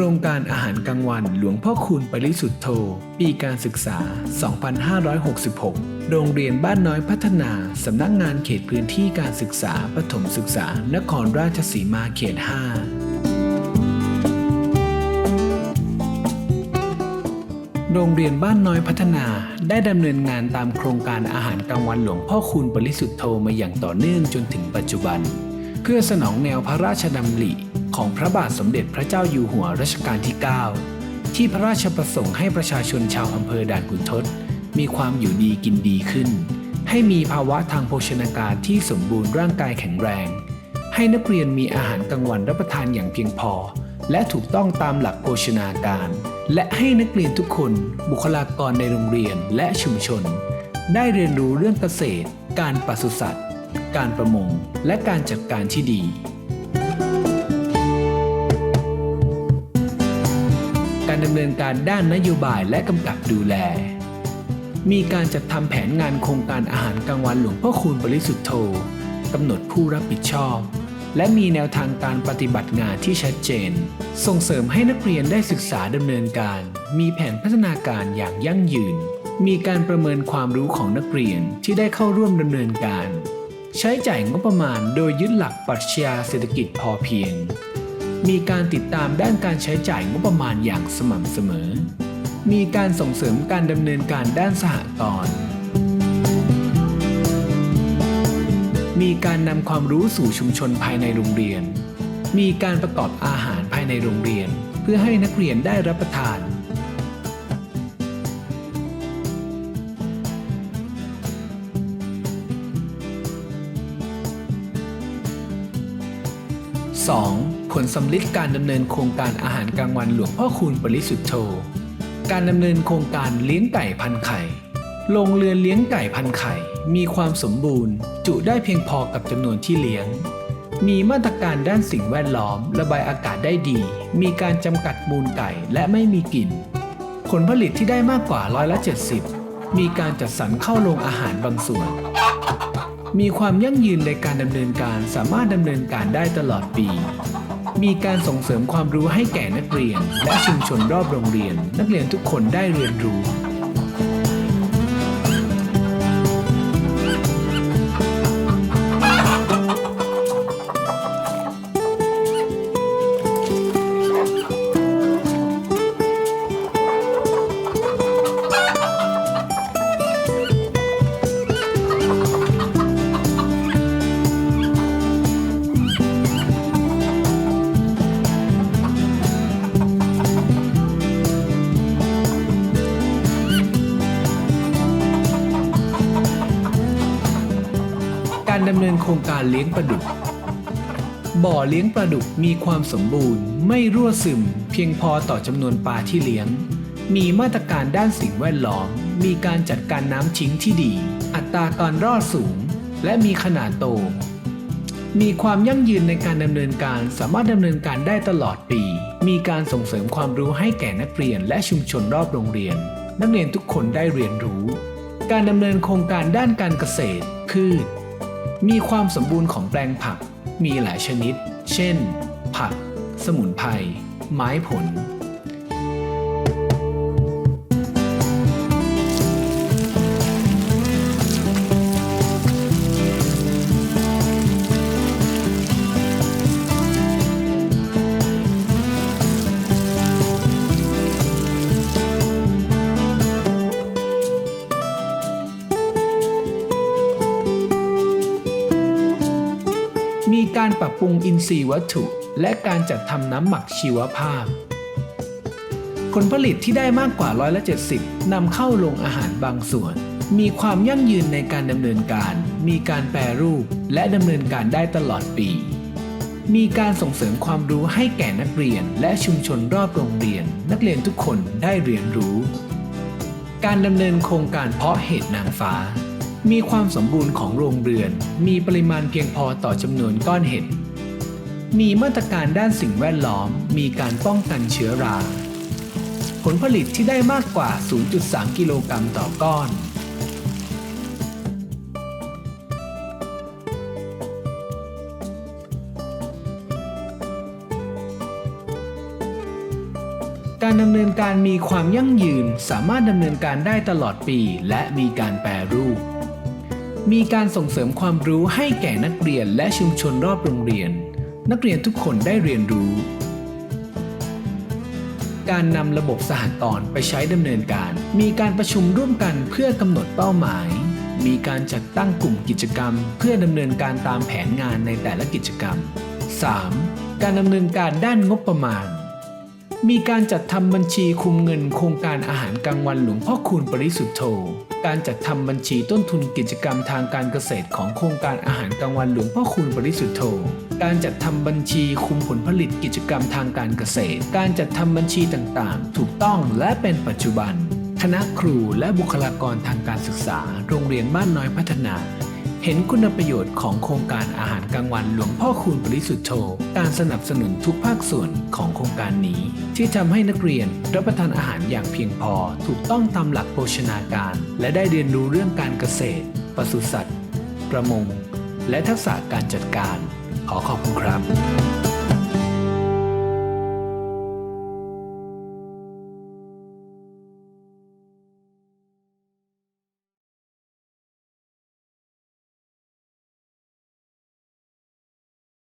ครงการอาหารกลางวันหลวงพ่อคูณปริสุทธโธ ปีการศึกษา 2566 โรงเรียนบ้านน้อยพัฒนา สำนักงานเขตพื้นที่การศึกษาประถมศึกษา นครราชสีมาเขต 5 โรงเรียนบ้านน้อยพัฒนาได้ดำเนินงานตามโครงการอาหารกลางวันหลวงพ่อคูณปริสุทธโธมาอย่างต่อเนื่องจนถึงปัจจุบัน เพื่อสนองแนวพระราชดำริ ของพระบาทสมเด็จพระเจ้าอยู่หัวรัชกาลที่ 9 ที่พระราชประสงค์ให้ประชาชนชาวอำเภอด่านขุนทด มีความอยู่ดีกินดีขึ้น ให้มีภาวะทางโภชนาการที่สมบูรณ์ร่างกายแข็งแรง ให้นักเรียนมีอาหารกลางวันรับประทานอย่างเพียงพอ และถูกต้องตามหลักโภชนาการ และให้นักเรียนทุกคน บุคลากรในโรงเรียนและชุมชน ได้เรียนรู้เรื่องเกษตร การปศุสัตว์ การประมง และการจัดการที่ดี การดำเนินการด้านนโยบายและกำกับดูแล มีการจัดทำแผนงานโครงการอาหารกลางวันหลวงพ่อคูณบริสุทธโธกำหนดผู้รับผิดชอบ และมีแนวทางการปฏิบัติงานที่ชัดเจน ส่งเสริมให้นักเรียนได้ศึกษาดำเนินการ มีแผนพัฒนาการอย่างยั่งยืน มีการประเมินความรู้ของนักเรียนที่ได้เข้าร่วมดำเนินการ ใช้จ่ายงบประมาณโดยยึดหลักปรัชญาเศรษฐกิจพอเพียง มีการติดตามด้านการใช้จ่ายงบประมาณอย่างสม่ำเสมอ มีการส่งเสริมการดำเนินการด้านสหกรณ์มีการนำความรู้สู่ชุมชนภายในโรงเรียน มีการประกอบอาหารภายในโรงเรียน เพื่อให้นักเรียนได้รับประทาน 2. ผลสำลิดการดำเนินโครงการอาหารกลางวันหลวงพ่อคูณปริสุทธโธ การดำเนินโครงการเลี้ยงไก่พันไข่โรงเรือนเลี้ยงไก่พันไข่ มีความสมบูรณ์ จุได้เพียงพอกับจำนวนที่เลี้ยง มีมาตรการด้านสิ่งแวดล้อม ระบายอากาศได้ดี มีการจำกัดมูลไก่และไม่มีกลิ่น ผลผลิตที่ได้มากกว่าร้อยละ70 มีการจัดสรรเข้าโรงอาหารบางส่วน มีความยั่งยืนในการดำเนินการสามารถดำเนินการได้ตลอดปี มีการส่งเสริมความรู้ให้แก่นักเรียน และชุมชนรอบโรงเรียน นักเรียนทุกคนได้เรียนรู้ ดำเนินโครงการเลี้ยงปลาดุก บ่อเลี้ยงปลาดุกมีความสมบูรณ์ ไม่รั่วซึม เพียงพอต่อจำนวนปลาที่เลี้ยง มีมาตรการด้านสิ่งแวดล้อม มีการจัดการน้ำทิ้งที่ดี อัตราการรอดสูง และมีขนาดโต มีความยั่งยืนในการดำเนินการสามารถดำเนินการได้ตลอดปี มีการส่งเสริมความรู้ให้แก่นักเรียนและชุมชนรอบโรงเรียน นักเรียนทุกคนได้เรียนรู้ การดำเนินโครงการด้านการเกษตรพืช มีความสมบูรณ์ของแปลงผัก มีหลายชนิด เช่น ผัก สมุนไพร ไม้ผล การปรับปรุงอินทรีย์วัตถุ และการจัดทำน้ำหมักชีวภาพ ผลผลิตที่ได้มากกว่าร้อยละ70นำเข้าโรงอาหารบางส่วน มีความยั่งยืนในการดำเนินการ มีการแปรรูป และดำเนินการได้ตลอดปี มีการส่งเสริมความรู้ให้แก่นักเรียน และชุมชนรอบโรงเรียน นักเรียนทุกคนได้เรียนรู้ การดำเนินโครงการเพาะเห็ดนางฟ้า มีความสมบูรณ์ของโรงเรือน มีปริมาณเพียงพอต่อจำนวนก้อนเห็ด มีมาตรการด้านสิ่งแวดล้อม มีการป้องกันเชื้อรา ผลผลิตที่ได้มากกว่า 0.3 กิโลกรัมต่อก้อน การดำเนินการมีความยั่งยืนสามารถดำเนินการได้ตลอดปี และมีการแปรรูป มีการส่งเสริมความรู้ให้แก่นักเรียนและชุมชนรอบโรงเรียน นักเรียนทุกคนได้เรียนรู้ การนำระบบสหกรณ์ไปใช้ดำเนินการ มีการประชุมร่วมกันเพื่อกำหนดเป้าหมาย มีการจัดตั้งกลุ่มกิจกรรม เพื่อดำเนินการตามแผนงานในแต่ละกิจกรรม 3. การดำเนินการด้านงบประมาณ มีการจัดทำบัญชีคุมเงินโครงการอาหารกลางวันหลวงพ่อคูณปริสุทธโธ การจัดทำบัญชีต้นทุนกิจกรรมทางการเกษตรของโครงการอาหารกลางวันหลวงพ่อคูณปริสุทธโธ การจัดทำบัญชีคุมผลผลิตกิจกรรมทางการเกษตร การจัดทำบัญชีต่างๆ ถูกต้องและเป็นปัจจุบัน คณะครูและบุคลากรทางการศึกษา โรงเรียนบ้านน้อยพัฒนา เห็นคุณประโยชน์ของโครงการอาหารกลางวันหลวงพ่อคูณปริสุทธโธการสนับสนุนทุกภาคส่วนของโครงการนี้ ที่ทำให้นักเรียนรับประทานอาหารอย่างเพียงพอ ถูกต้องตามหลักโภชนาการ และได้เรียนรู้เรื่องการเกษตรปศุสัตว์ ประมง และทักษะการจัดการ ขอขอบคุณครับ